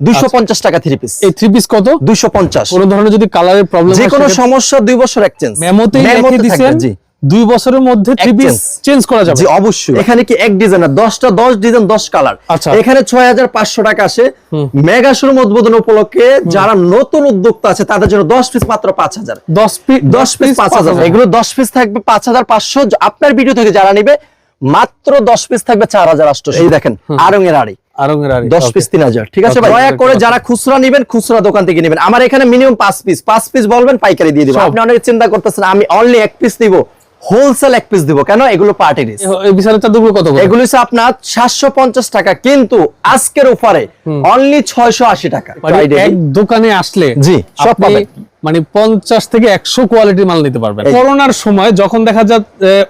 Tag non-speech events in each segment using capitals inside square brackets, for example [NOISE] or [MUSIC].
দুইশো পঞ্চাশ টাকা থ্রি পিস এই থ্রি পিস কত? কোনো ধরনের যদি কালারের প্রবলেম যে কোনো সমস্যা বছর এক্সচেঞ্জ মেমোতেই লিখে দিছেন জি। দুই বছরের মধ্যে থ্রি পিস চেঞ্জ করা যাবে। জি অবশ্যই। এখানে কি এক ডিজাইন কালার আচ্ছা। এখানে ছয় হাজার পাঁচশো টাকা আসে। মেগা শোরুম উদ্বোধন উপলক্ষে যারা নতুন উদ্যোক্তা আছে তাদের জন্য দশ পিস মাত্র পাঁচ হাজার। দশ পিস দশ পিস পাঁচ হাজার। এগুলো দশ পিস থাকবে পাঁচ হাজার পাঁচশো। আপনার ভিডিও থেকে যারা নিবে মাত্র দশ পিস থাকবে চার হাজার এই দেখেন আরং এর আড়ি। দশ পিস তিন হাজার। ঠিক আছে দয়া করে যারা খুচরা নিবেন খুচরা দোকান থেকে নিবেন। আমার এখানে মিনিমাম পাঁচ পিস পাঁচ পিস বলবেন পাইকারি দিয়ে দিব। আপনি অনেক চিন্তা করতেছেন আমি অনলি এক পিস দিব। হোলসেল এক পিস দিব। কেন? এগুলো পার্টি রিস এই বিশালের চাদরগুলো কত করে? এগুলো হচ্ছে আপনার সাতশো পঞ্চাশ টাকা। কিন্তু আজকের অফারে অনলি ছয়শো আশি টাকা। মানে এক দোকানে আসলে জি, সব পাবেন। মানে পঞ্চাশ থেকে একশো কোয়ালিটির মাল নিতে পারবেন। করোনার সময় যখন দেখা যায়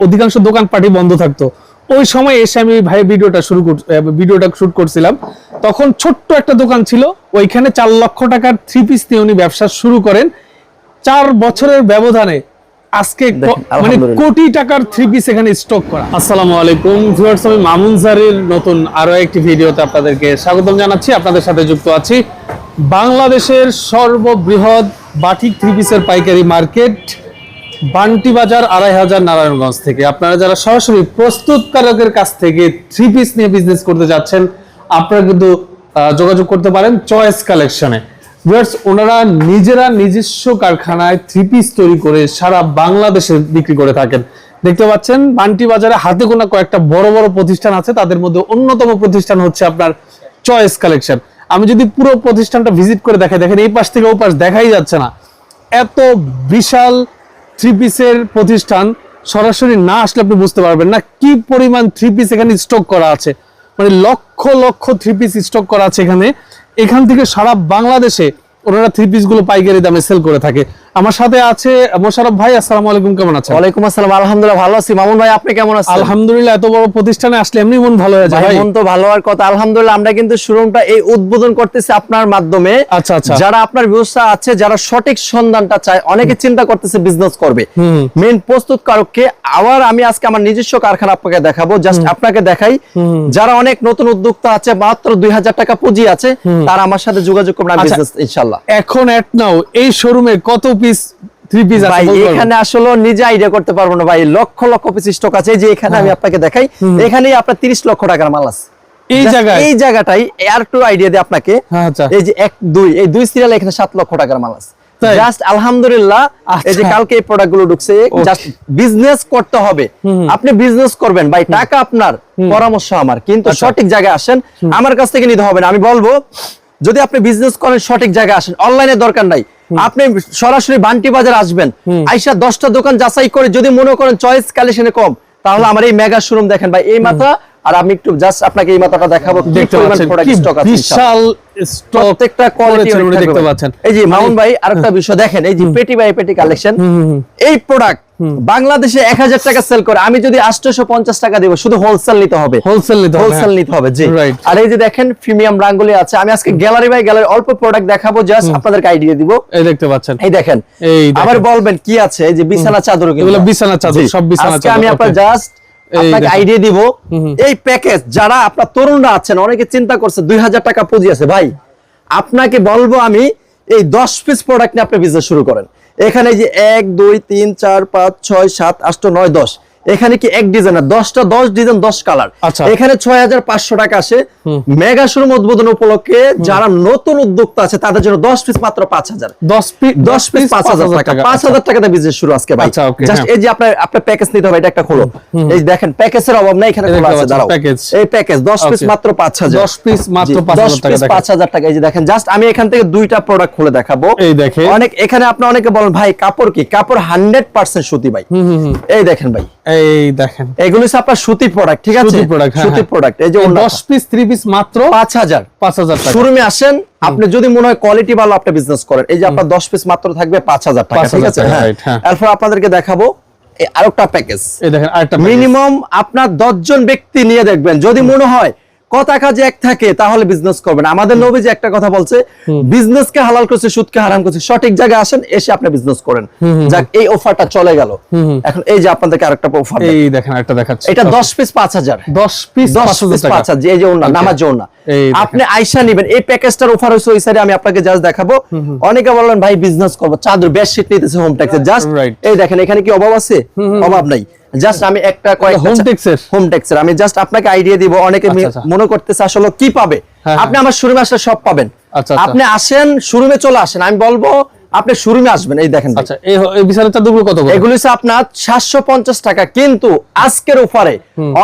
অধিকাংশ দোকান পাটি বন্ধ থাকতো। ওই সময় এসে আমি ভাই ভিডিওটা শুরু কর- ভিডিওটা শুট করছিলাম। তখন ছোট্ট একটা দোকান ছিল ওইখানে চার লক্ষ টাকার থ্রি পিস নিয়ে উনি ব্যবসা শুরু করেন। চার বছরের ব্যবধানে আজকে মানে কোটি টাকার থ্রি পিস এখানে স্টক করা। আসসালামু আলাইকুম ভিউয়ার্স আমি মামুন নতুন আরও একটি ভিডিওতে আপনাদেরকে স্বাগতম জানাচ্ছি। আপনাদের সাথে যুক্ত আছি বাংলাদেশের সর্ববৃহৎ বাটিক থ্রি পিসের পাইকারি মার্কেট বান্টি বাজার আড়াই হাজার নারায়ণগঞ্জ থেকে। আপনারা যারা সরাসরি প্রস্তুতকারকের কাছ থেকে থ্রি পিস নিয়ে বিজনেস করতে যাচ্ছেন, আপনারা কিন্তু যোগাযোগ করতে পারেন চয়েস কালেকশনে ওনারা নিজেরা নিজস্ব কারখানায় থ্রি পিস তৈরি করে সারা বাংলাদেশে বিক্রি করে থাকেন। দেখতে পাচ্ছেন, বান্টি বাজারে হাতে গোনা কয়েকটা বড় বড় প্রতিষ্ঠান আছে, তাদের মধ্যে অন্যতম প্রতিষ্ঠান হচ্ছে আপনার চয়েস কালেকশন আমি যদি পুরো প্রতিষ্ঠানটা ভিজিট করে দেখাই, দেখেন এই পাশ থেকে ও পাশ দেখাই যাচ্ছে না। এত বিশাল থ্রি পিসের প্রতিষ্ঠান সরাসরি না আসলে আপনি বুঝতে পারবেন না কি পরিমাণ থ্রি পিস এখানে স্টক করা আছে। মানে lakh lakh three piece stock করা আছে এখানে। এখান থেকে সারা বাংলাদেশে ওনারা থ্রি পিসগুলো পাইকারি দামে সেল করে থাকে। আমার সাথে আছে মোশারফ ভাই আসসালামু আলাইকুম কেমন আছেন? ওয়ালাইকুম আসসালাম আলহামদুলিল্লাহ ভালো আছি। মামুন ভাই আপনি কেমন আছেন? আলহামদুলিল্লাহ এত বড় প্রতিষ্ঠানে আসলে এমনি মন ভালো হয়ে যায় ভাই মন তো ভালো হওয়ার কথা। আলহামদুলিল্লাহ আমরা কিন্তু শোরুমটা এই উদ্বোধন করতেছি আপনার মাধ্যমে। আচ্ছা, আচ্ছা। যারা আপনার ব্যবসা আছে যারা সঠিক সন্ধানটা চায় অনেকে চিন্তা করতেছে বিজনেস করবে। হুম। মেন প্রস্তুত কারককে আবার আমি আজকে আমার নিজস্ব কারখানা আপনাকে দেখাবো জাস্ট আপনাকে দেখাই। যারা অনেক নতুন উদ্যোক্তা আছে মাত্র দুই হাজার টাকা পুঁজি আছে তারা আমার সাথে যোগাযোগ করবেন আচ্ছা। বিজনেস ইনশাল্লাহ। এখন এট নাও এই শোরুমে কত পিস থ্রি পিস ভাই এখানে আসলে নিজে আইডিয়া করতে পারব না ভাই। লক্ষ লক্ষ পিস স্টক আছে যে এখানে আমি আপনাকে দেখাই এখানেই আপনার তিরিশ লক্ষ টাকার মাল আছে। এই জায়গায়? এই জায়গাটাই টু আইডিয়া দিয়ে আপনাকে হ্যাঁ, আচ্ছা। এই যে এক দুই এই দুই সিরিয়াল এখানে সাত লক্ষ টাকার মাল আছে। জাস্ট আলহামদুলিল্লাহ এই যে আচ্ছা। কালকে এই ঢুকছে জাস্ট বিজনেস করতে হবে। আপনি বিজনেস করবেন ভাই টাকা আপনার পরামর্শ আমার। কিন্তু আচ্ছা। সঠিক জায়গায় আসেন আমার কাছ থেকে নিতে হবে না। আমি বলব যদি আপনি বিজনেস করেন সঠিক জায়গায় আসেন। অনলাইনে দরকার নাই। আপনি সরাসরি বান্টি বাজার আসবেন। আইসা দশটা দোকান যাচাই করে যদি মনে করেন চয়েস কালেকশনে কম তাহলে আমার এই মেগা শোরুম দেখেন ভাই এই মাথা আর আমি একটু জাস্ট আপনাকে এই মাথাটা দেখাবো দেখতে পাচ্ছেন। বিশাল প্রত্যেকটা কোয়ালিটি দেখতে পাচ্ছেন। এই যে মামুন ভাই আরেকটা বিষয় দেখেন এই যে পেটি বাই পেটি কালেকশন এই প্রোডাক্ট বাংলাদেশে এক হাজার টাকা সেল করে আমি যদি আটশো পঞ্চাশ টাকা দিব শুধু হোলসেল নিতে হবে। হোলসেল নিতে হবে হোলসেল নিতে হবে জি। আর এই যে দেখেন প্রিমিয়াম রাঙ্গুলি আছে আমি আজকে গ্যালারি বাই গ্যালারি অল্প প্রোডাক্ট দেখাবো জাস্ট আপনাদেরকে আইডিয়া দিব। এই দেখতে পাচ্ছেন। এই দেখেন আবার বলবেন কি আছে এই যে বিছানা চাদর এগুলো বিছানা চাদর, সব বিছানা আজকে আমি চাদর, আপনার জাস্ট আপনাকে আইডিয়া দিব। এই প্যাকেজ যারা আপনার তরুণরা আছেন অনেকে চিন্তা করছে দুই হাজার টাকা পুঁজি আছে। ভাই আপনাকে বলব আমি এই দশ পিস প্রোডাক্ট নিয়ে আপনি বিজনেস শুরু করেন। এখানে যে এক দুই তিন চার পাঁচ ছয় সাত আট নয় দশ। এখানে কি এক ডিজাইনার দশটা দশ ডিজাইন দশ কালার আচ্ছা। এখানে ছয় হাজার পাঁচশো টাকা আসে। মেগা শোরুম উদ্বোধন উপলক্ষে যারা নতুন উদ্যোক্তা আছে তাদের জন্য দশ পিস মাত্র পাঁচ হাজার। দশ পিস দশ পিস পাঁচ হাজার টাকা। পাঁচ হাজার টাকাতে বিজনেস শুরু আজকে ভাই। আচ্ছা, জাস্ট হ্যাঁ। এই যে আপনার আপনার প্যাকেজ নিতে হবে এটা একটা খোলো। এই দেখেন প্যাকেজের অভাব নাই এখানে খোলা আছে দাঁড়াও। এই প্যাকেজ দশ পিস মাত্র পাঁচ হাজার। 10 piece মাত্র দশ পিস। পাঁচ হাজার টাকা এই যে দেখেন জাস্ট আমি এখান থেকে দুইটা প্রোডাক্ট খুলে দেখাবো। এই দেখেন। অনেক এখানে আপনি অনেকে বলেন ভাই কাপড় কি? কাপড় হান্ড্রেড পার্সেন্ট সুতি ভাই। এই দেখেন ভাই এই দেখেন। এগুলো হচ্ছে আপনার সুতির প্রোডাক্ট ঠিক আছে? প্রোডাক্ট হ্যাঁ, সুতির হ্যাঁ। প্রোডাক্ট এই যে এই ওড়নাটা। দশ পিস 3 পিস মাত্র পাঁচ হাজার। পাঁচ হাজার টাকা। শোরুমে আসেন আপনি যদি মনে হয় কোয়ালিটি ভালো আপনি বিজনেস করেন। এই যে আপনার দশ পিস মাত্র থাকবে পাঁচ হাজার টাকা ঠিক আছে? হ্যাঁ। হ্যাঁ। এরপর আপনাদেরকে দেখাবো আরেকটা প্যাকেজ এই দেখেন আরেকটা। মিনিমাম আপনার দশজন ব্যক্তি নিয়ে দেখবেন। যদি মনে হয় কথা কাজে এক থাকে তাহলে বিজনেস করবেন আমাদের নবী যে একটা কথা বলছে বিজনেস কে হালাল করছে সুদকে হারাম করছে সঠিক জায়গায় আসেন এসে আপনি বিজনেস করেন। যাক এই অফারটা চলে গেল। এখন এই যে আপনাদেরকে আরেকটা অফার এই দেখেন একটা দেখাচ্ছি। এটা দশ পিস পাঁচ হাজার। দশ পিস দশ পাঁচ হাজার পিস টাকা। পাঁচ হাজার এই যে ওনা নামাজ ওনা। আপনি আইসা নিবেন। এই প্যাকেজটার অফার হয়েছে ওই সাইডে আমি আপনাকে জাস্ট দেখাবো। অনেকে বললেন ভাই বিজনেস করব। চাদর বেডশিট নিতেছে হোম ট্যাক্সে জাস্ট এই দেখেন এখানে কি অভাব আছে? অভাব নাই। জাস্ট আমি একটা কয়েক হোম Tex হোম ট্যাক্সের আমি জাস্ট আপনাকে আইডিয়া দিব অনেকে আচ্ছা, আচ্ছা। মনে করতেছে আসলে কি পাবে? হ্যাঁ, আপনি আমার শোরুমে আসলে সব পাবেন। আচ্ছা। আপনি আসেন শোরুমে চলে আসেন। আমি বলব আপনি শোরুমে আসবেন এই দেখেন। আচ্ছা এই এই চাদরগুলো কত এগুলো হচ্ছে আপনার সাতশো পঞ্চাশ টাকা কিন্তু আজকের অফারে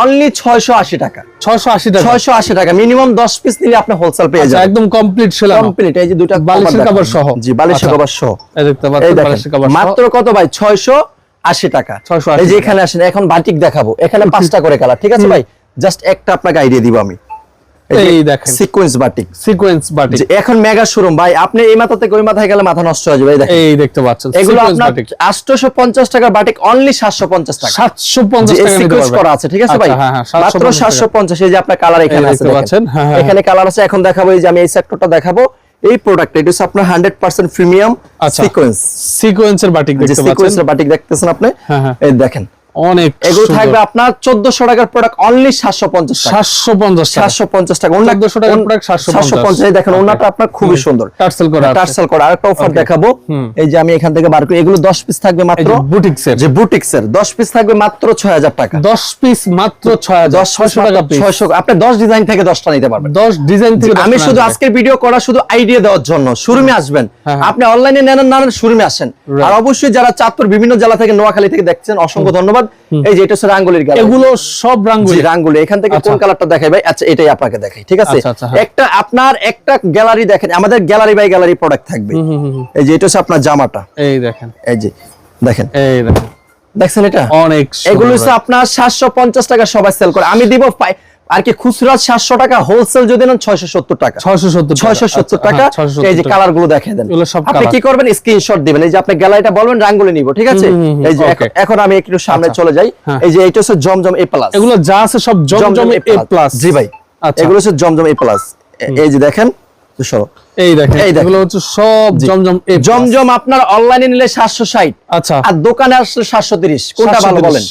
অনলি ছয়শো আশি টাকা। 680 টাকা? ছয়শো আশি টাকা মিনিমাম দশ পিস নিলে আপনি হোলসেল পেয়ে আচ্ছা যাবেন। একদম কমপ্লিট সেলাম। কমপ্লিট এই যে দুইটা বালিশের cover cover সহ। জি বালিশের আচ্ছা। কভার সহ। এই দেখতে পাচ্ছেন বালিশের কভার মাত্র কত ভাই? ছয়শো আশি টাকা। 680 এই যে এখানে আসেন এখন বাটিক দেখাবো। এখানে [LAUGHS] পাঁচটা করে কালার ঠিক আছে ভাই? জাস্ট একটা আপনাকে আইডিয়া দিব আমি। এই দেখেন। সিকোয়েন্স বাটিক সিকোয়েন্স বাটিক এখন মেগা শোরুম ভাই আপনি এই মাথা থেকে ওই মাথায় গেলে মাথা নষ্ট হয়ে যাবে এই দেখেন। এই দেখতে পাচ্ছেন এগুলো আপনার বাটিক টাকার অনলি সাতশো পঞ্চাশ টাকা। 750 টাকা সিকোয়েন্স করা আছে ঠিক আছে ভাই? আচ্ছা, হ্যাঁ হ্যাঁ মাত্র 750 সাতশো পঞ্চাশ এই যে আপনার কালার এখানে আছে দেখেন। হ্যাঁ, এখানে কালার আছে এখন দেখাবো এই যে আমি এই সেক্টরটা দেখাবো। এই প্রোডাক্ট এটা হচ্ছে আপনার হান্ড্রেড পার্সেন্ট প্রিমিয়াম। সিকোয়েন্স সিকোয়েন্সের বাটিক দেখতে পাচ্ছেন। সিকোয়েন্সের বাটিক দেখতেছেন আপনি। এই দেখেন। অনেক এগুলো থাকবে আপনার চোদ্দশো টাকার প্রোডাক্ট অনলি টাকা। 750 টাকা। সাতশো পঞ্চাশ টাকা। 1400 টাকার product 750 পঞ্চাশ। দেখেন ওনাটা আপনার খুবই সুন্দর। টার্সেল করা টার্সেল করা। আরেকটা অফার দেখাবো। এই যে আমি এখান থেকে বার করি। এগুলো দশ পিস থাকবে মাত্র। যে বুটিক্সের যে বুটিক্সের দশ পিস থাকবে মাত্র ছয় হাজার টাকা। 10 পিস মাত্র 6000 দশ 600 টাকা পিস ছয়শো। আপনি দশ ডিজাইন থেকে দশটা নিতে পারবেন। 10 ডিজাইন থেকে আমি শুধু আজকের ভিডিও করা শুধু আইডিয়া দেওয়ার জন্য। শোরুমে আসবেন। হ্যাঁ। আপনি অনলাইনে নেন না নেন শোরুমে আসেন। আর অবশ্যই যারা চাঁদপুর বিভিন্ন জেলা থেকে নোয়াখালী থেকে দেখছেন অসংখ্য ধন্যবাদ। এই যে এটা হচ্ছে রাঙ্গুলির গ্যালারি এগুলো সব রাঙ্গুলি। রাঙ্গুলি। এখান থেকে কোন আচ্ছা। কালারটা দেখাই ভাই? আচ্ছা এটাই আপনাকে দেখাই ঠিক আছে? আচ্ছা, হ্যাঁ। একটা আপনার একটা গ্যালারি দেখেন আমাদের গ্যালারি বাই গ্যালারি প্রোডাক্ট থাকবে। এই যে এটা হচ্ছে আপনার জামাটা। এই দেখেন। এই যে দেখেন। এই দেখেন। দেখছেন এটা? অনেক এগুলো হচ্ছে আপনার সাতশো পঞ্চাশ টাকা সবাই সেল করে। আমি দিব আর কি খুচরা সাতশো টাকা হোলসেল যদি নেন ছয়শো সত্তর টাকা। 670 ছয়শো সত্তর টাকা। হ্যাঁ, 670 এই যে কালারগুলো দেখে দেন। সব আপনি কি করবেন? স্ক্রিনশট দিবেন। এই যে আপনি গ্যালারিটা বলবেন রাঙ্গুলি নিব ঠিক আছে? এই যে এখন- আমি একটু সামনে আচ্ছা। চলে যাই। হ্যাঁ। এই যে এটা হচ্ছে জমজম এ প্লাস এগুলো যা আছে সব জমজম এ প্লাস জি ভাই। আচ্ছা। এগুলো হচ্ছে জমজম এ প্লাস এই যে দেখেন এই দেখেন। এগুলো হচ্ছে সব জমজম। জমজম আপনার অনলাইনে নিলে সাতশো ষাট। আচ্ছা। আর দোকানে আসলে সাতশো তিরিশ। কোনটা ভালো বলেন?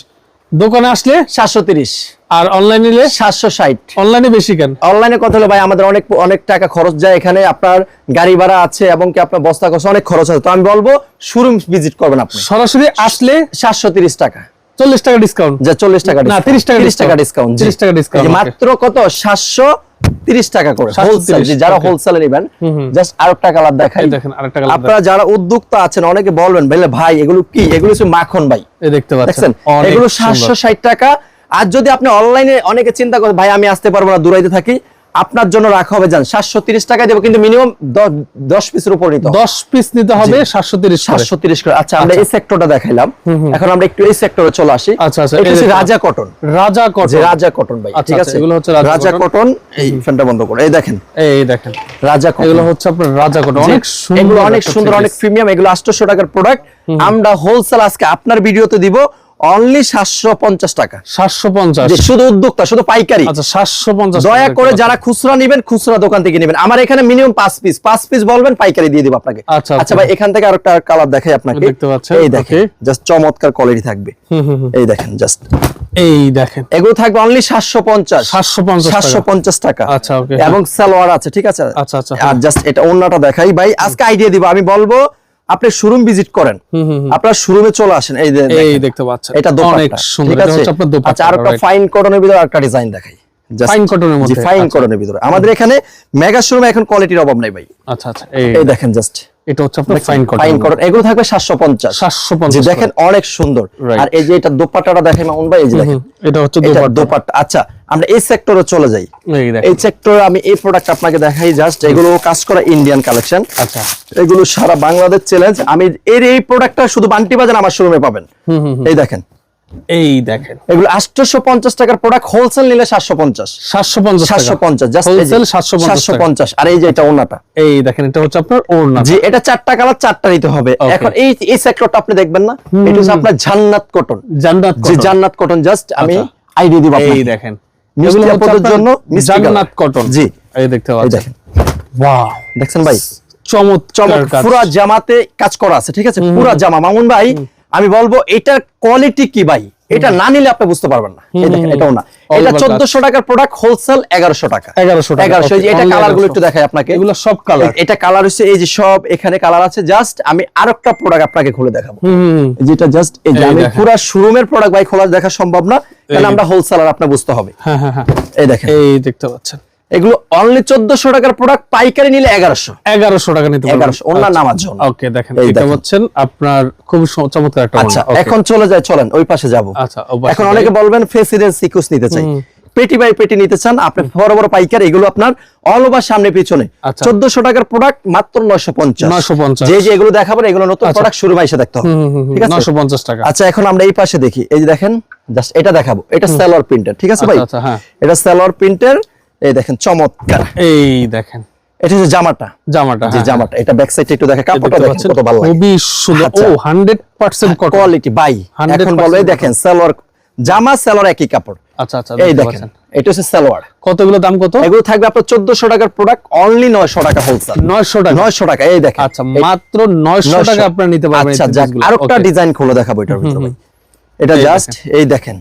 দোকানে আসলে? সাতশো তিরিশ। আর অনলাইন নিলে সাতশো ষাট। অনলাইনে বেশি কেন? অনলাইনে কথা হলো ভাই আমাদের অনেক অনেক টাকা খরচ যায় এখানে আপনার গাড়ি ভাড়া আছে এবং কি আপনার বস্তা খরচ অনেক খরচ আছে। তো আমি বলব শোরুম ভিজিট করবেন আপনি। সরাসরি আসলে সাতশো তিরিশ টাকা। চল্লিশ টাকা ডিসকাউন্ট যা চল্লিশ টাকা না, 30 টাকা তিরিশ টাকা ডিসকাউন্ট 30 টাকা okay. মাত্র কত? সাতশো তিরিশ টাকা করে। 730, হোলসেল যারা. হোলসেলে নেবেন জাস্ট আরেকটা কালার দেখাই। এই দেখেন আরেকটা কালার আপনারা যারা উদ্যোক্তা আছেন অনেকে বলবেন ভাই এগুলো কি? এগুলো হচ্ছে মাখন ভাই। এই দেখতে পাচ্ছেন। এগুলো সুন্দর। সাতশো ষাট টাকা। আর যদি আপনি অনলাইনে অনেকে চিন্তা করেন ভাই আমি আসতে পারব না দূরাইতে থাকি আপনার জন্য রাখা হবে যান সাতশো তিরিশ টাকা দেবো কিন্তু মিনিমাম দশ পিসের উপর নিতে 10 পিস নিতে হবে 730 করে। সাতশো তিরিশ করে। আচ্ছা আমরা এই সেক্টরটা দেখাইলাম। এখন আমরা একটু এই সেক্টরে চলে আসি। আচ্ছা, আচ্ছা। রাজা কটন রাজা কটন রাজা কটন ভাই আচ্ছা, ঠিক আচ্ছা, আছে? এগুলো হচ্ছে রাজা কটন এই ফ্যানটা বন্ধ করো এই দেখেন। এই দেখেন। রাজা কটন এগুলো হচ্ছে আপনার রাজা কটন অনেক সুন্দর অনেক সুন্দর অনেক প্রিমিয়াম এগুলো আটশোশো টাকার প্রোডাক্ট আমরা হোলসেল আজকে আপনার ভিডিওতে দিব। অনলি সাতশো পঞ্চাশ টাকা। 750 যে শুধু উদ্যোক্তা শুধু পাইকারি। আচ্ছা 750 দয়া করে যারা খুচরা নেবেন খুচরা দোকান থেকে নেবেন। আমার এখানে মিনিমাম পাঁচ পিস পাঁচ পিস বলবেন পাইকারি দিয়ে দিব আপনাকে। আচ্ছা, আচ্ছা। আচ্ছা। ভাই এখান থেকে আরেকটা কালার দেখাই আপনাকে। দেখতে পাচ্ছেন, এই দেখেন জাস্ট চমৎকার কোয়ালিটি থাকবে। এই দেখেন জাস্ট এই দেখেন। এগুলো থাকবে অনলি সাতশো পঞ্চাশ। 750 টাকা। সাতশো পঞ্চাশ টাকা। আচ্ছা. এবং সালোয়ার আছে ঠিক আছে? আচ্ছা, আচ্ছা, আর জাস্ট এটা অন্যটা দেখাই। ভাই আজকে আইডিয়া দিব। আমি বলব আপনি শোরুম ভিজিট করেন আপনার শোরুমে চলে আসেন এই এই দেখতে পাচ্ছেন। এটা অনেক সুন্দর এটা হচ্ছে আপনার দোপাট্টা আচ্ছা আর একটা? ফাইন কটনের ভিতরে আরেকটা ডিজাইন দেখাই। Just- Fine মধ্যে, ফাইন। কটনের ভিতরে। আমাদের এখানে মেগা শোরুমে এখন কোয়ালিটির অভাব নাই ভাই। আচ্ছা আচ্ছা এই দেখেন জাস্ট এটা হচ্ছে আপনার ফাইন কটন ফাইন কটন এগুলো থাকবে সাতশো পঞ্চাশ। 750 দেখেন অনেক সুন্দর। আর এই যে এটা দোপাট্টাটা দেখেন মামুন ভাই এই যে দেখেন। এটা হচ্ছে দোপাট্টা। আচ্ছা আমরা এই সেক্টরে চলে যাই। এই সেক্টরে আমি এই প্রোডাক্ট আপনাকে দেখাই জাস্ট এগুলো কাজ করা ইন্ডিয়ান কালেকশন আচ্ছা। এগুলো সারা বাংলাদেশ চ্যালেঞ্জ আমি এর এই প্রোডাক্টটা শুধু বান্টি বাজার আমার শোরুমে পাবেন। এই দেখেন। এই দেখেন। এগুলো আটশোশো পঞ্চাশ টাকার প্রোডাক্ট হোলসেল নিলে সাতশো পঞ্চাশ 750 সাতশো পঞ্চাশ জাস্ট হোলসেল 750 সাতশো টাকা। পঞ্চাশ আর এই যে এটা ওনাটা এই দেখেন এটা হচ্ছে আপনার ওড়না। জি এটা চারটা কালার চারটা নিতে হবে। এখন এই এই সেক্টরটা আপনি দেখবেন না। এটা হচ্ছে আপনার জান্নাত কটন জান্নাত জি জান্নাত কটন জাস্ট আমি আইডি আইডিয়া দিব এই দেখেন। মিষ্টি এগুলো হচ্ছে আপুদের আপনার জন্য জান্নাত কটন জি। এই দেখতে পাচ্ছেন। ওয়াও। দেখছেন ভাই? চমৎকার পুরা জামাতে কাজ করা আছে ঠিক আছে? পুরা জামা। মামুন ভাই আমি বলব এটার কোয়ালিটি কি ভাই? এটা না নিলে আপনি বুঝতে পারবেন না। এই এটাও না। এটা চোদ্দশো টাকার প্রোডাক্ট হোলসেল এগারোশো টাকা। 1100 টাকা, এগারোশো okay, এটা কালারগুলো একটু দেখায় আপনাকে। এগুলো সব কালার এটা কালার হচ্ছে এই যে সব এখানে কালার আছে। জাস্ট আমি আর একটা প্রোডাক্ট আপনাকে খুলে দেখাবো। যেটা জাস্ট এই যে আমি পুরো শোরুমের প্রোডাক্ট ভাই খোলা দেখা সম্ভব না। কারণ আমরা হোলসেলার আপনি বুঝতে হবে। হ্যাঁ হ্যাঁ হ্যাঁ। এই দেখেন। এই দেখতে পাচ্ছেন। এগুলো অনলি চোদ্দশো টাকার প্রোডাক্ট পাইকারি নিলে এগারোশো। এগারোশো টাকা নিতে পারবেন। 1100 অন্য নামার জন্য। ওকে দেখেন এটা হচ্ছেন আপনার খুব চমৎকার একটা আচ্ছা এখন চলে যায় চলেন ওই পাশে যাব। আচ্ছা এখন অনেকে বলবেন ফেসিডের সিকুস নিতে চাই। পেটি বাই পেটি নিতে চান আপনি বড় বড় পাইকার এগুলো আপনার অল ওভার সামনে পিছনে। আচ্ছা। চোদ্দশো টাকার প্রোডাক্ট মাত্র নয়শো পঞ্চাশ। 950 যে যে এগুলো দেখাবেন এগুলো নতুন আচ্ছা। প্রোডাক্ট শুরু মাইসে দেখতে হবে। ঠিক আছে? 950 টাকা। আচ্ছা এখন আমরা এই পাশে দেখি। এই যে দেখেন জাস্ট এটা দেখাবো। এটা সালোয়ার প্রিন্টার ঠিক আছে ভাই? আচ্ছা, হ্যাঁ। এটা সালোয়ার প্রিন্টার এই দেখেন চমৎকার। এই দেখেন। এটা হচ্ছে জামাটা। জামাটা যে হ্যাঁ, জামাটা। এটা ব্যাক সাইডে একটু কাপড়টা দেখেন কত ভালো খুবই সুন্দর। আচ্ছা। ও 100% কটন কোয়ালিটি বাই। 100% এখন বলে দেখেন সালোয়ার জামা সালোয়ার একই কাপড়। আচ্ছা আচ্ছা এই দেখেন এটা হচ্ছে সালোয়ার। কতগুলো দাম কত? এগুলো থাকবে আপনার চোদ্দশো টাকার প্রোডাক্ট অনলি নয়শো টাকা হোলসেল 900 টাকা। নয়শো টাকা এই দেখেন। আচ্ছা মাত্র 900 টাকা আপনারা নিতে পারবেন আচ্ছা। আরেকটা ডিজাইন খুলে দেখাবো এটার ভিতরে এটা জাস্ট এই দেখেন।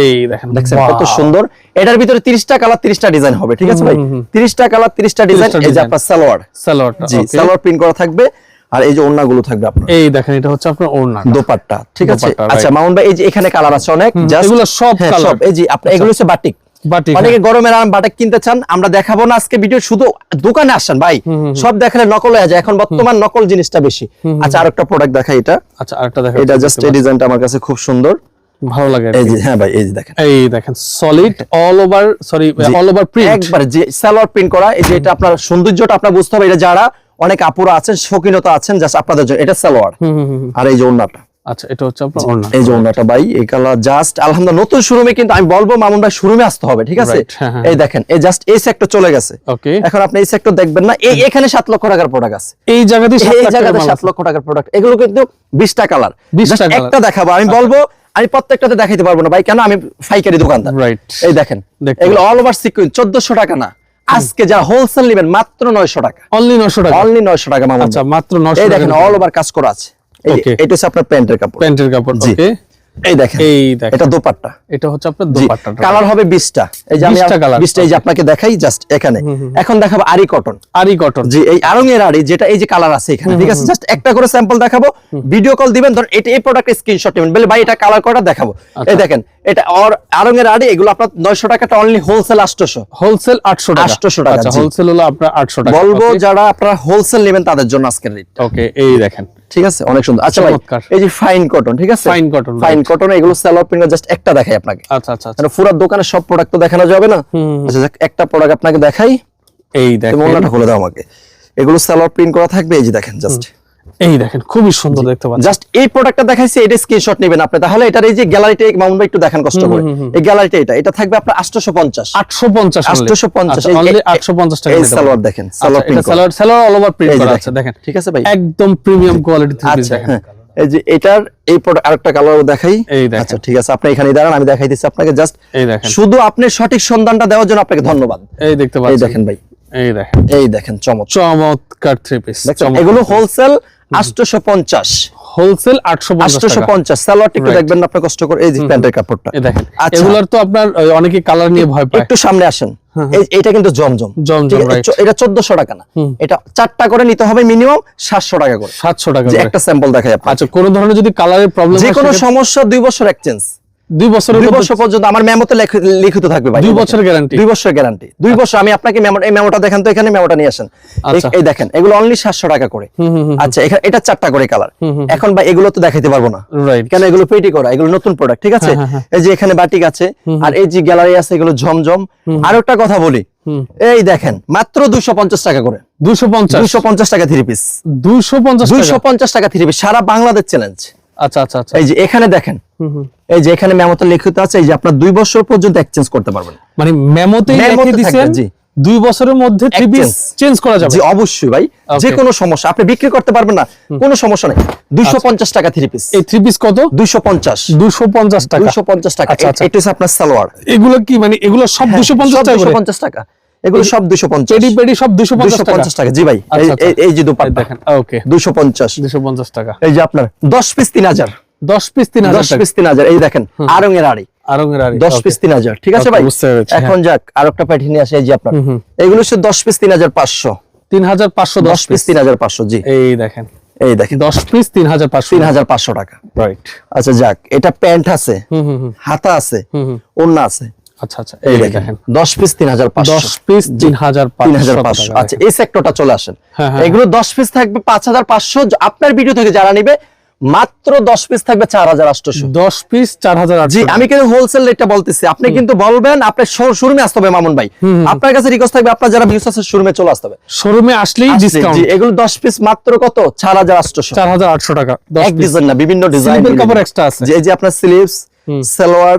এই দেখেন দেখছেন কত সুন্দর। এটার ভিতরে 30টা কালার 30টা ডিজাইন হবে ঠিক আছে ভাই? 30টা কালার 30টা ডিজাইন এই যে আপনার সালোয়ার। সালোয়ারটা জি সালোয়ার প্রিন্ট করা থাকবে আর এই যে ওড়নাগুলো থাকবে আপনার। এই দেখেন এটা হচ্ছে আপনার ওড়না। দোপাট্টা ঠিক আছে? আচ্ছা মামুন ভাই এই যে এখানে কালার আছে অনেক এগুলো সব হ্যাঁ, এই যে আপনার এগুলো হচ্ছে বাটিক। বাটিক অনেকে গরমের আরাম বাটিক কিনতে চান আমরা দেখাবো না আজকে ভিডিও শুধু দোকানে আসেন ভাই। সব দেখালে নকল হয়ে যায়। এখন বর্তমান নকল জিনিসটা বেশি। আচ্ছা আরেকটা প্রোডাক্ট দেখাই এটা। আচ্ছা আরেকটা দেখেন এটা জাস্ট এই ডিজাইনটা আমার কাছে খুব সুন্দর। ভালো লাগে এই যে হ্যাঁ ভাই এই যে দেখেন। এই দেখেন solid all over sorry all over print একবার যে সালোয়ার প্রিন্ট করা এই যে এটা আপনার সৌন্দর্যটা আপনার বুঝতে হবে। এটা যারা অনেক আপুরা আছেন শৌখিনতা আছেন জাস্ট আপনাদের জন্য এটা সালোয়ার আর এই যে ওড়নাটা। আচ্ছা এটা হচ্ছে আপনার ওড়না এই যে ওড়নাটা ভাই এই কালার জাস্ট আলহামদুলিল্লাহ নতুন শোরুমে কিন্তু আমি বলব মামুন ভাই শোরুমে আসতে হবে ঠিক আছে? হ্যাঁ, হ্যাঁ। এই দেখেন এই জাস্ট এই সেক্টর চলে গেছে। ওকে এখন আপনি এই সেক্টর দেখবেন না এই এখানে সাত লক্ষ টাকার প্রোডাক্ট আছে। এই জায়গাতে এই জায়গাতে সাত লক্ষ টাকার প্রোডাক্ট এগুলো কিন্তু বিশটা কালার 20টা Just colour। একটা দেখাবো আমি বলব আমি প্রত্যেকটাতে দেখাইতে পারব না ভাই কেন আমি ফাইকারি দোকানদার? Right. এই দেখেন এগুলো অল ওভার সিকুয়েন্স চোদ্দশো টাকা না। আজকে যা হোলসেল নেবেন মাত্র নয়শো টাকা। অনলি 900 টাকা। অনলি নয়শো টাকা মামা আচ্ছা মাত্র 900 এই দেখেন অল ওভার কাজ করা আছে. এটা হচ্ছে আপনার প্যান্টের কাপড়। প্যান্টের কাপড় ওকে এই দেখেন এই দেখেন। এটা দোপাট্টা। এটা হচ্ছে আপনার জি কালার হবে বিশটা। এই যে আমি 20টা এই যে আপনাকে দেখাই জাস্ট এখানে। এখন দেখাবো আরি কটন। আরি কটন। জি এই আরঙের আড়ি যেটা এই যে কালার আছে এখানে ঠিক আছে? জাস্ট একটা করে স্যাম্পল দেখাবো ভিডিও কল দিবেন ধর এটা এই প্রোডাক্টের স্ক্রিনশট নেবেন। বলে ভাই এটা কালার করা দেখাবো। এই দেখেন এটা আর এগুলো আপনার 900 টাকাটা অনলি হোলসেল 800 হোলসেল 800 টাকা। 800 টাকা, আচ্ছা হোলসেল হলো আপনার 800 টাকা বলব যারা আপনারা হোলসেল নেবেন তাদের জন্য আজকের রেট ওকে এই দেখেন। ঠিক আছে? অনেক সুন্দর। আচ্ছা ভাই এই যে ফাইন কটন ঠিক আছে? ফাইন কটন ফাইন কটন এগুলো সেলর প্রিন্ট জাস্ট একটা দেখাই আপনাকে। আচ্ছা আচ্ছা আচ্ছা। মানে পুরো দোকানে সব প্রোডাক্ট তো দেখানো যাবে না? আচ্ছা একটা প্রোডাক্ট আপনাকে দেখাই। এই দেখেন। অন্যটা খুলে দাও আমাকে। এগুলো সেলর প্রিন্ট করা থাকবে এই যে দেখেন জাস্ট এই দেখেন খুবই সুন্দর দেখতে পাচ্ছেন। জাস্ট এই প্রোডাক্টটা দেখাইছি এটা স্ক্রিনশট নেবেন আপনি তাহলে এটার এই যে গ্যালারিটা মামুন ভাই একটু দেখেন কষ্ট করে। এই গ্যালারিটা এটা। এটা থাকবে আপনার 850 850 850 এই- অনলি 850 টাকা এই সালোয়ার দেখেন আচ্ছা, সালোয়ার এটা salwar salwar all over print করা আছে দেখেন। ঠিক আছে ভাই? একদম প্রিমিয়াম কোয়ালিটি থ্রি দেখেন। এই যে এটার এই প্রোডাক্ট আরেকটা কালার দেখাই। আচ্ছা ঠিক আছে। আপনি এখানে দাঁড়ান আমি দেখাই দিচ্ছি আপনাকে। জাস্ট এই দেখেন। শুধু আপনি সঠিক সন্ধানটা দেওয়ার জন্য আপনাকে ধন্যবাদ। এই দেখতে পাচ্ছেন এই দেখেন ভাই। এই দেখেন। এই দেখেন চমৎকার। চমৎকার থ্রি পিস এগুলো হোলসেল 850 হোলসেল 850 টাকা। 850 সালোয়ারটা একটু দেখবেন আপনি কষ্ট করে। এই যে প্যান্টের কাপড়টা। এই দেখেন আচ্ছা। এগুলোর তো আপনার অনেকে কালার নিয়ে ভয় পায়। একটু সামনে আসেন। এটা কিন্তু জমজম। জমজম, এটা 1400 টাকা না। এটা চারটা করে নিতে হবে মিনিমাম 700 টাকা করে। 700 টাকা একটা স্যাম্পল দেখাই আপনাকে। আচ্ছা কোন ধরনের যদি কালারের প্রবলেম যে কোনো সমস্যা দুই বছর এক্সচেঞ্জ দুই বছরের দুই বছর পর্যন্ত আমার মেমোতে লেখ- লিখিত থাকবে ভাই। দুই বছর গ্যারান্টি দুই বছর গ্যারান্টি দুই বছর আমি আপনাকে মেমো এই মেমোটা দেখেন তো এখানে মেমোটা নিয়ে আসেন। এই- আচ্ছা। দেখেন এগুলো অনলি 700 টাকা করে। আচ্ছা এটা চারটা করে কালার এখন ভাই এগুলো তো দেখাইতে পারব না। কেন এগুলো পেটি করা এগুলো নতুন প্রোডাক্ট ঠিক আছে? হ্যাঁ, এই যে এখানে বাটিক আছে আর এই যে গ্যালারি আছে এগুলো ঝমঝম। আর একটা কথা বলি। এই দেখেন মাত্র দুইশো পঞ্চাশ টাকা করে। 250 দুইশো পঞ্চাশ টাকা থ্রি পিস 250 দুইশো টাকা। পঞ্চাশ টাকা থ্রি পিস সারা বাংলাদেশ চ্যালেঞ্জ আচ্ছা আচ্ছা আচ্ছা। এই যে এখানে দেখেন। এই যে এখানে মেমোতে লিখিত আছে এই যে আপনার দুই বছর পর্যন্ত এক্সচেঞ্জ করতে পারবেন। মানে মেমোতে লিখে দিবেন জি। দুই বছরের মধ্যে থ্রি পিস চেঞ্জ করা যাবে। জি অবশ্যই ভাই। যে কোনো সমস্যা আপনি বিক্রি করতে পারবেন না কোনো সমস্যা নাই। দুইশো পঞ্চাশ টাকা থ্রি পিস এই থ্রি পিস কত? দুইশো পঞ্চাশ। 250 টাকা। দুইশো পঞ্চাশ টাকা। আচ্ছা, আচ্ছা। এটা হচ্ছে আপনার সালোয়ার। এগুলো কি মানে এগুলো সব 250 টাকা করে? পঞ্চাশ টাকা। এগুলো সব দুইশো পঞ্চাশ। পেডি পেডি সব 250 দুইশো টাকা টাকা। জি ভাই আচ্ছা, এই- আচ্ছা। যে এই দুপাট্টা। দেখেন ওকে দুইশো পঞ্চাশ। 250 টাকা। এই যে আপনার দশ পিস তিন হাজার। দশ পিস তিন দশ পিস তিন হাজার এই দেখেন আরং এর আড়ি। দশ পিস তিন হাজার ঠিক আছে ভাই? হ্যাঁ। এখন যাক আর একটা পাঠিয়ে নিয়ে আসে এই যে আপনার। এগুলো হচ্ছে দশ পিস তিন হাজার পাঁচশো। তিন হাজার পাঁচশো দশ পিস তিন হাজার পাঁচশো জি। এই দেখেন। এই দেখেন। দশ পিস তিন হাজার পাঁচশো। তিন হাজার পাঁচশো টাকা। রাইট আচ্ছা যাক এটা প্যান্ট আছে হুম হুম হুম। হাতা আছে হুম হুম। ওন্না আছে। আচ্ছা আচ্ছা এই দেখেন। দেখেন দশ পিস তিন হাজার পাঁচশো। দশ পিস তিন হাজার তিন হাজার পাঁচশো পাঁচশো। টাকা আচ্ছা এই সেক্টরটা চলে আসেন। হ্যাঁ, হ্যাঁ, এগুলো দশ পিস থাকবে পাঁচ হাজার পাঁচশো আপনার ভিডিও থেকে যারা নিবে মাত্র দশ পিস থাকবে চার হাজার আটশোশো দশ পিস চার হাজার জি আমি কিন্তু হোলসেল রেটটা বলতেছি। আপনি কিন্তু বলবেন আপনার শোরুমে আসতে হবে মামুন ভাই। আপনার কাছে রিকোয়েস্ট থাকবে আপনার যারা ভিউস আছে শোরুমে চলে আসতে হবে। শোরুমে আসলেই ডিসকাউন্ট জি, এগুলো দশ পিস মাত্র কত? চার হাজার আটশোশো চার হাজার আটশো টাকা এক ডিজাইন না বিভিন্ন ডিজাইন কাপড় এক্সট্রা আছে। যে যে আপনার স্লিভস সালোয়ার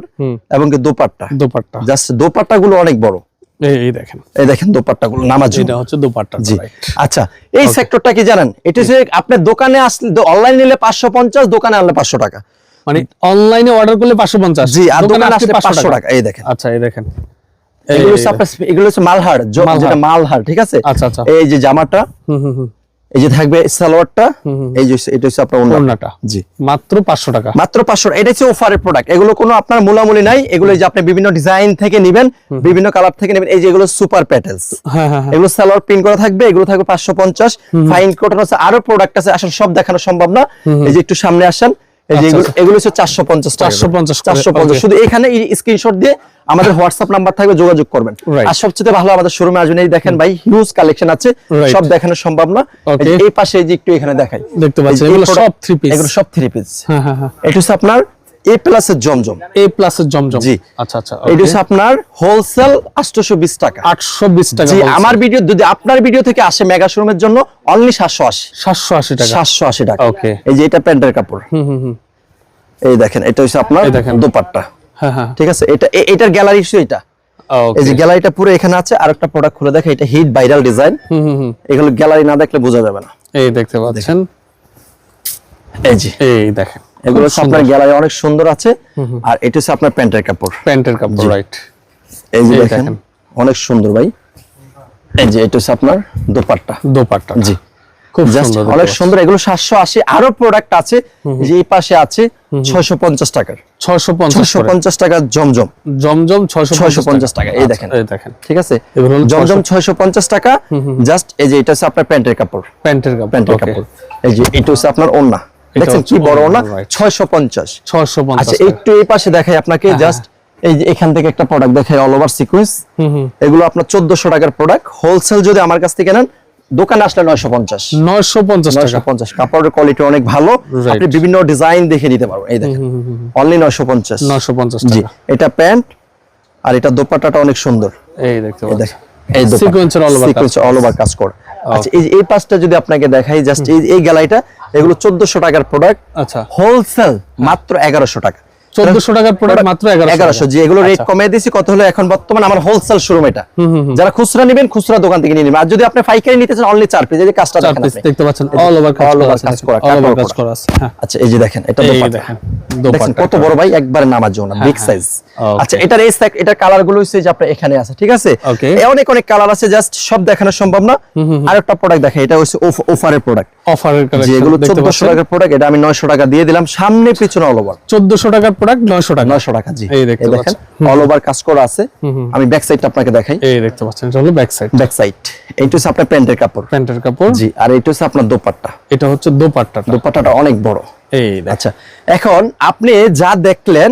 এবং কি দোপাট্টা। দোপাট্টা। জাস্ট দোপাট্টা গুলো অনেক বড়। এই এই দেখেন। এই দেখেন দোপাট্টা নামাজ এটা হচ্ছে দোপাট্টা জি। আচ্ছা এই সেক্টরটা কি জানেন? এটা হচ্ছে আপনার দোকানে আসলে অনলাইন নিলে পাঁচশো পঞ্চাশ দোকানে আনলে পাঁচশো টাকা। মানে অনলাইনে অর্ডার করলে পাঁচশো পঞ্চাশ জি আর দোকানে আসলে পাঁচশো টাকা। এই দেখেন। আচ্ছা এই দেখেন। এগুলো হচ্ছে আপনার এগুলো হচ্ছে মালহার। যেটা ঠিক আছে? আচ্ছা, আচ্ছা। এই যে জামাটা হুম হুম হুম। এই যে থাকবে সালোয়ারটা এই যে এটা হচ্ছে আপনার ওন্নাটা জি। মাত্র পাঁচশো টাকা। মাত্র পাঁচশো এটা হচ্ছে অফারের প্রোডাক্ট এগুলো কোনো আপনার মোলামুলি নাই এগুলো যে আপনি বিভিন্ন ডিজাইন থেকে নেবেন বিভিন্ন কালার থেকে নেবেন এই যে এগুলো সুপার প্যাটেলস হ্যাঁ হ্যাঁ এগুলো সালোয়ার প্রিন্ট করা থাকবে এগুলো থাকবে পাঁচশো পঞ্চাশ। ফাইন কটন আছে আরও প্রোডাক্ট আছে আসলে সব দেখানো সম্ভব না। এই যে একটু সামনে আসেন এগুলো- এগুলো হচ্ছে চারশো পঞ্চাশ 450 করে, চারশো পঞ্চাশ শুধু এখানে স্ক্রিনশট দিয়ে আমাদের হোয়াটসঅ্যাপ নাম্বার থাকবে যোগাযোগ করবেন। আর সবচেয়ে ভালো আমাদের শোরুমে আসবেন এই দেখেন ভাই হিউজ কালেকশন আছে। সব দেখানো সম্ভব না। এই পাশে যে একটু এখানে দেখাই। দেখতে পাচ্ছেন, এই এগুলো সব product- three এগুলো সব থ্রি পিস হ্যাঁ হ্যাঁ হ্যাঁ। এটা হচ্ছে আপনার এ প্লাসের জমজম। এ প্লাসের জমজম। জি। আচ্ছা আচ্ছা এটা হচ্ছে আপনার হোলসেল আটশোশো বিশ টাকা। আটশো বিশ টাকা জি আমার ভিডিও যদি আপনার ভিডিও থেকে আসে মেগা শোরুমের জন্য অনলি সাতশো আশি। সাতশো আশি টাকা। সাতশো আশি টাকা। Okay. এই যে এটা প্যান্টের কাপড়। হুম হুম হুম। এই দেখেন এটা হচ্ছে আপনার। দোপাট্টা। হ্যাঁ হ্যাঁ। ঠিক আছে এটা এটার গ্যালারি হচ্ছে এটা। এই যে গ্যালারিটা পুরো এখানে আছে আর একটা প্রোডাক্ট খুলে দেখে এটা হিট ভাইরাল ডিজাইন হুম হুম হুম। এগুলো গ্যালারি না দেখলে বোঝা যাবে না। এই দেখতে পাচ্ছেন। এই যে। এই দেখেন। এগুলো আপনার গ্যালারি অনেক সুন্দর আছে। আর এটা হচ্ছে আপনার প্যান্টের কাপড়। প্যান্টের কাপড় রাইট এই যে দেখেন দেখেন। অনেক সুন্দর ভাই। এই যে এটা হচ্ছে আপনার দোপাট্টা। দোপাট্টা। জি। খুব সুন্দর অনেক সুন্দর এগুলো সাতশো আশি। আরও প্রোডাক্ট আছে যে এই পাশে আছে টাকার। টাকার জমজম। জমজম ছয়শো 650 টাকা, এই দেখেন। এই দেখেন। ঠিক আছে? জমজম ছয়শো পঞ্চাশ টাকা। জাস্ট এই যে এটা হচ্ছে আপনার প্যান্টের কাপড়। প্যান্টের কাপড় প্যান্টের কাপড়। এই যে এটা হচ্ছে আপনার ওন্না দেখছেন কি বড় right. ছয়শো পঞ্চাশ। ছয়শো আচ্ছা একটু এই পাশে দেখাই আপনাকে জাস্ট এই যে এখান থেকে একটা প্রোডাক্ট দেখাই অল ওভার সিকুয়েন্স এগুলো আপনার চোদ্দশো টাকার প্রোডাক্ট হোলসেল যদি আমার কাছ থেকে নেন দোকানে আসলে নয়শো পঞ্চাশ। টাকা। কাপড়ের কোয়ালিটি অনেক ভালো। আপনি বিভিন্ন ডিজাইন দেখে নিতে পারবেন। এই দেখেন অনলি নয়শো পঞ্চাশ। নয়শো পঞ্চাশ জি এটা প্যান্ট আর এটা দোপাট্টাটা অনেক সুন্দর। এই দেখতে এই পাচ্ছেন দেখেন কাজ। অল ওভার কাজ করে আচ্ছা এই এই পাঁচটা যদি আপনাকে দেখাই জাস্ট এই এই গ্যালারিটা এগুলো চোদ্দশো টাকার প্রোডাক্ট আচ্ছা। হোলসেল মাত্র এগারোশো টাকা। চোদ্দশো টাকার প্রোডাক্ট মাত্র এগারোশো এগারোশো এগুলো রেট কমিয়ে দিয়েছি কত হলো এখন বর্তমানে আমার হোলসেল শোরুম এটা। যারা খুচরা নেবেন খুচরা দোকান থেকে নিয়ে নেবেন। আর যদি আপনি পাইকারি নিতে চান অনলি চার পিস এই যে কাজটা দেখেন আপনি। দেখতে পাচ্ছেন। অল ওভার কাজ করা আছে অল ওভার কাজ কাজ করা আছে হ্যাঁ। আচ্ছা এই যে দেখেন এটা দোপাট্টা। দেখেন কত বড় ভাই একবারে নামার জন্য বিগ সাইজ আচ্ছা এটার এই এটার কালারগুলো হচ্ছে যে আপনার এখানে আছে ঠিক আছে? অনেক অনেক কালার আছে জাস্ট সব দেখানো সম্ভব না। আর একটা প্রোডাক্ট দেখে এটা হচ্ছে অফারের প্রোডাক্ট অফারের কালেকশন টাকার প্রোডাক্ট এটা আমি নয়শো টাকা দিয়ে দিলাম সামনে পিছনে অল ওভার চোদ্দশো টাকার প্রোডাক্ট নয়শো টাকা। নয়শো টাকা জি। এই দেখতে পাচ্ছেন। অল ওভার কাজ করা আছে। আমি ব্যাক সাইডটা আপনাকে দেখাই। এই দেখতে পাচ্ছেন এটা হলো ব্যাক সাইড ব্যাক সাইড এইটা হচ্ছে আপনার প্যান্টের কাপড়। প্যান্টের কাপড়। জি আর এইটা হচ্ছে আপনার দোপাট্টা। এটা হচ্ছে দোপাট্টাটা। দোপাট্টাটা অনেক বড়। এই আচ্ছা এখন আপনি যা দেখলেন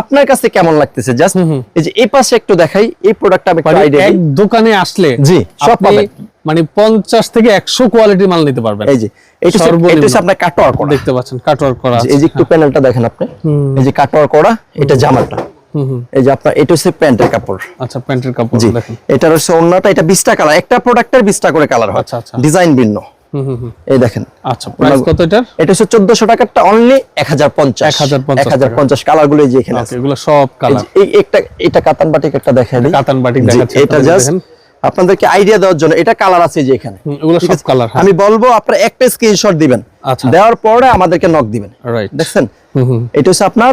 আপনার কাছে কেমন লাগতেছে? জাস্ট এই যে এই পাশে একটু দেখাই এই প্রোডাক্টটা আমি মানে এক দোকানে আসলে জি, সব পাবেন। মানে পঞ্চাশ থেকে একশো কোয়ালিটির মাল নিতে পারবেন। এই যে এটা এটা হচ্ছে আপনার কাটোয়ার করা। দেখতে পাচ্ছেন করা এই যে একটু প্যানেলটা দেখেন আপনি। এই যে কাটোয়ার করা এটা জামাটা। এই যে আপনার এটা হচ্ছে প্যান্টের কাপড়। আচ্ছা প্যান্টের কাপড় জি দেখেন। এটার হচ্ছে অন্যটা এটা কালার একটা প্রোডাক্টের করে কালার হয়। আচ্ছা, আচ্ছা। ডিজাইন ভিন্ন। এই দেখেন। আচ্ছা প্রাইস কত এটার? এটা হচ্ছে চোদ্দশো টাকারটা অনলি এক হাজার 1050 এক হাজার পঞ্চাশ কালারগুলো যে এখানে আছে। এগুলো সব কালার এই একটা এটা কাতান বাটিক একটা দেখা দিই। কাতান বাটিক দেখাচ্ছি এটা জাস্ট আপনাদেরকে আইডিয়া দেওয়ার জন্য। এটা কালার আছে যে এখানে। এগুলো সব কালার হ্যাঁ। আমি বলব আপনারা একটা স্ক্রিনশট দিবেন। আচ্ছা। দেওয়ার পরে আমাদেরকে নক দিবেন। রাইট দেখছেন? এটা হচ্ছে আপনার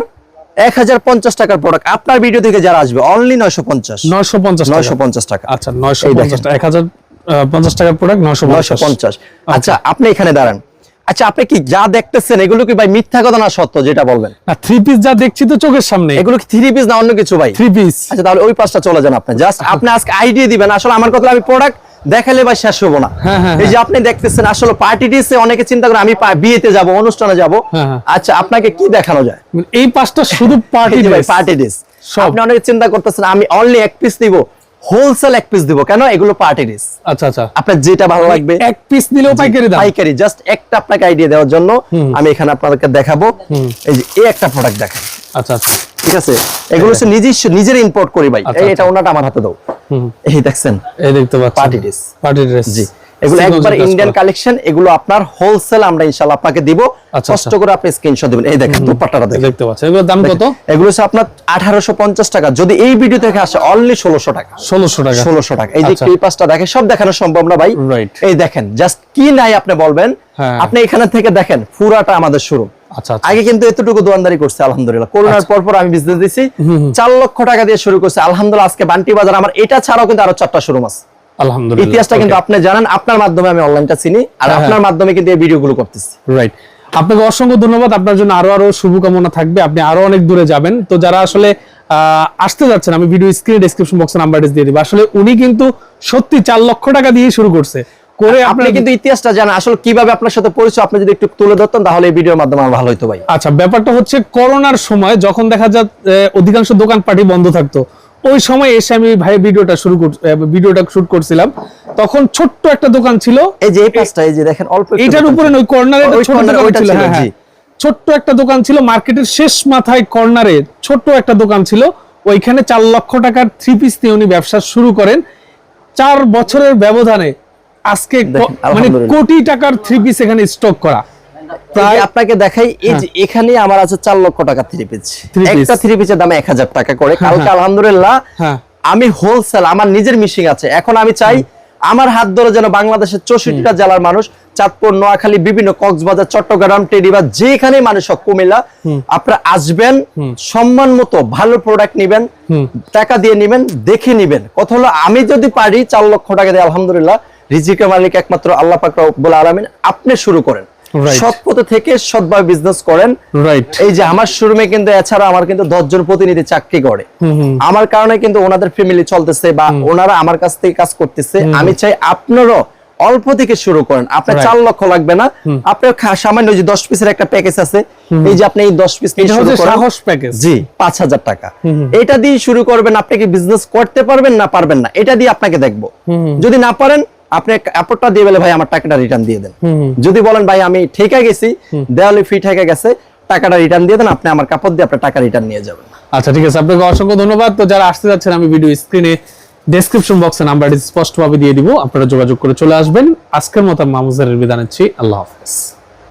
এক হাজার পঞ্চাশ টাকার প্রোডাক্ট আপনার ভিডিও থেকে যারা আসবে অনলি নয়শো পঞ্চাশ। নয়শো পঞ্চাশ নয়শো পঞ্চাশ টাকা। আচ্ছা নয়শো পঞ্চাশ। এক হাজার পঞ্চাশ টাকার প্রোডাক্ট নয়শো নয়শো পঞ্চাশ। পঞ্চাশ আচ্ছা আপনি এখানে দাঁড়ান। আচ্ছা আপনি কি যা দেখতেছেন এগুলো কি ভাই মিথ্যা কথা না সত্য যেটা বলবেন? না থ্রি পিস যা দেখছি তো চোখের সামনে। এগুলো কি থ্রি পিস না অন্য কিছু ভাই? থ্রি পিস আচ্ছা তাহলে ওই পাশটা চলে যান আপনি। জাস্ট আপনি আজকে আইডিয়া দিবেন আসলে আমার কথা আমি প্রোডাক্ট দেখালে শেষ হব না। হ্যাঁ, হ্যাঁ, এই যে আপনি দেখতেছেন আসলে পার্টি ডিসে অনেকে চিন্তা করে আমি বিয়েতে যাব অনুষ্ঠানে যাব। হ্যাঁ, হ্যাঁ। আচ্ছা আপনাকে কি দেখানো যায়? এই পাঁচটা শুধু পার্টি পার্টি ডিস আপনি অনেকে চিন্তা করতেছেন আমি অনলি এক পিস দিব হোলসেল এক পিস দিব। কেন? এগুলো পার্টি ডিস আচ্ছা আচ্ছা। আপনার যেটা ভালো লাগবে এক পিস নিলেও পাইকারি দাম। পাইকারি। জাস্ট একটা আপনাকে আইডিয়া দেওয়ার জন্য আমি এখানে আপনাদেরকে দেখাবো। এই যে এই একটা প্রোডাক্ট দেখাই। আচ্ছা আচ্ছা। ঠিক আছে? এগুলো হচ্ছে নিজস্ব নিজের ইম্পোর্ট করি ভাই। আচ্ছা, এই এটা ওনাটা আমার হাতে দাও। হুম। এই দেখছেন? এই দেখতে পাচ্ছেন। পার্টি ডিস পার্টি ড্রেস জি। এগুলো একবার ইন্ডিয়ান কালেকশন এগুলো আপনার হোলসেল আমরা ইনশাআল্লাহ আপনাকে দিব। আচ্ছা, কষ্ট করে আপনি স্ক্রিনশট দিবেন। এই দেখেন দুপাট্টাটা দেখেন। দেখতে পাচ্ছি। এগুলোর দাম কত? এগুলো হচ্ছে আপনার আঠারোশো পঞ্চাশ টাকা। যদি এই ভিডিও থেকে আসে অনলি ষোলোশো টাকা। ষোলোশো টাকা। ষোলোশো টাকা। এই যে আচ্ছা। এই পাঁচটা দেখে সব দেখানো সম্ভব না ভাই. এই দেখেন জাস্ট কি নাই আপনি বলবেন? হ্যাঁ। আপনি এখানে থেকে দেখেন পুরাটা আমাদের শুরু আচ্ছা আচ্ছা। আগে কিন্তু এতটুকু দোয়ানদারি করছে আলহামদুলিল্লাহ। করোনার পর পর আমি বিজনেস দিছি। চার লক্ষ টাকা দিয়ে শুরু করছে। আলহামদুলিল্লাহ আজকে বান্টি বাজার আমার এটা ছাড়াও কিন্তু আরও চারটা শোরুম আছে। আলহামদুলিল্লাহ। ইতিহাসটা কিন্তু আপনি জানেন আপনার মাধ্যমে আমি অনলাইনটা চিনি আর হ্যাঁ, আপনার মাধ্যমে কিন্তু এই ভিডিওগুলো করতেছি। রাইট আপনাকে অসংখ্য ধন্যবাদ আপনার জন্য আরও আরও শুভকামনা থাকবে আপনি আরও অনেক দূরে যাবেন। তো যারা আসলে আসতে যাচ্ছেন আমি ভিডিও স্ক্রিনে ডেসক্রিপশন বক্সে নাম্বার দিয়ে দিব। আসলে উনি কিন্তু সত্যি চার লক্ষ টাকা দিয়ে শুরু করছে। করে আপনি কিন্তু ইতিহাসটা জানেন আসলে কীভাবে আপনার সাথে পরিচয় আপনি যদি একটু তুলে ধরতেন তাহলে এই ভিডিওর মাধ্যমে আমার ভালো হতো ভাই। আচ্ছা ব্যাপারটা হচ্ছে করোনার সময় যখন দেখা যায় অধিকাংশ দোকানপাটি বন্ধ থাকতো। ওই সময় এসে আমি ভাই ভিডিওটা শুরু ভিডিওটা শুট করছিলাম। তখন ছোট্ট একটা দোকান ছিল। এই যে এই পাঁচটা এই যে দেখেন অল্প দোকান উপরে ওই কর্নারে ছোট দোকান ছিল হ্যাঁ, হ্যাঁ। জি। ছোট্ট একটা দোকান ছিল মার্কেটের শেষ মাথায় কর্নারে ছোট্ট একটা দোকান ছিল। ওইখানে চার লক্ষ টাকার থ্রি পিস নিয়ে উনি ব্যবসা শুরু করেন। চার বছরের ব্যবধানে আজকে মানে কোটি টাকার থ্রি পিস এখানে স্টক করা। যে আপনাকে দেখাই এই যে এখানে আমার আছে চার লক্ষ টাকা থ্রি পিস একটা থ্রি পিসের দাম এক হাজার টাকা করে। কালকে আলহামদুলিল্লাহ হ্যাঁ। আমি হোলসেল আমার নিজের মিশিং আছে। এখন আমি চাই আমার হাত ধরে যেন বাংলাদেশের চৌষট্টিটা জেলার মানুষ চাঁদপুর নোয়াখালী বিভিন্ন কক্সবাজার চট্টগ্রাম টেডিবা যেখানে মানুষ হোক কুমিল্লা আপনারা আসবেন সম্মান মতো ভালো প্রোডাক্ট নিবেন টাকা দিয়ে নিবেন দেখে নিবেন। কথা হলো আমি যদি পারি চার লক্ষ টাকা দিয়ে আলহামদুলিল্লাহ রিজিকের মালিক একমাত্র আল্লাহ পাক রব্বুল আলামিন আপনি শুরু করেন। Right. থেকে সৎভাবে বিজনেস করেন। রাইট এই যে আমার শোরুমে কিন্তু এছাড়া আমার কিন্তু দশজন প্রতিনিধি চাকরি করে। আমার কারণে কিন্তু ওনাদের ফ্যামিলি চলতেছে বা ওনারা আমার কাছ থেকে কাজ করতেছে। আমি চাই আপনারও অল্প থেকে শুরু করেন। আপনার চার লক্ষ লাগবে না। আপনার সামান্য যে দশ পিসের একটা প্যাকেজ আছে। এই যে আপনি এই দশ পিস এটা সাহস প্যাকেজ জি পাঁচ হাজার টাকা। এটা দিয়ে শুরু করবেন আপনি কি বিজনেস করতে পারবেন না পারবেন না? এটা দিয়ে আপনাকে দেখব। যদি না পারেন আপনি কাপড়টা দিয়ে বলে ভাই আমার টাকাটা রিটার্ন দিয়ে দেন। যদি বলেন ভাই আমি ঠেকে গেছি দেওয়ালে ফি ঠেকে গেছে টাকাটা রিটার্ন দিয়ে দেন আপনি আমার কাপড় দিয়ে আপনার টাকা রিটার্ন নিয়ে যাবেন। আচ্ছা ঠিক আছে। আপনাকে অসংখ্য ধন্যবাদ। তো যারা আসতে যাচ্ছেন আমি ভিডিও স্ক্রিনে ডেসক্রিপশন বক্সে নাম্বারটি স্পষ্টভাবে দিয়ে দিব। আপনারা যোগাযোগ করে চলে আসবেন। আজকের মতো মামুজারের বিদায় নিচ্ছি। আল্লাহ হাফেজ।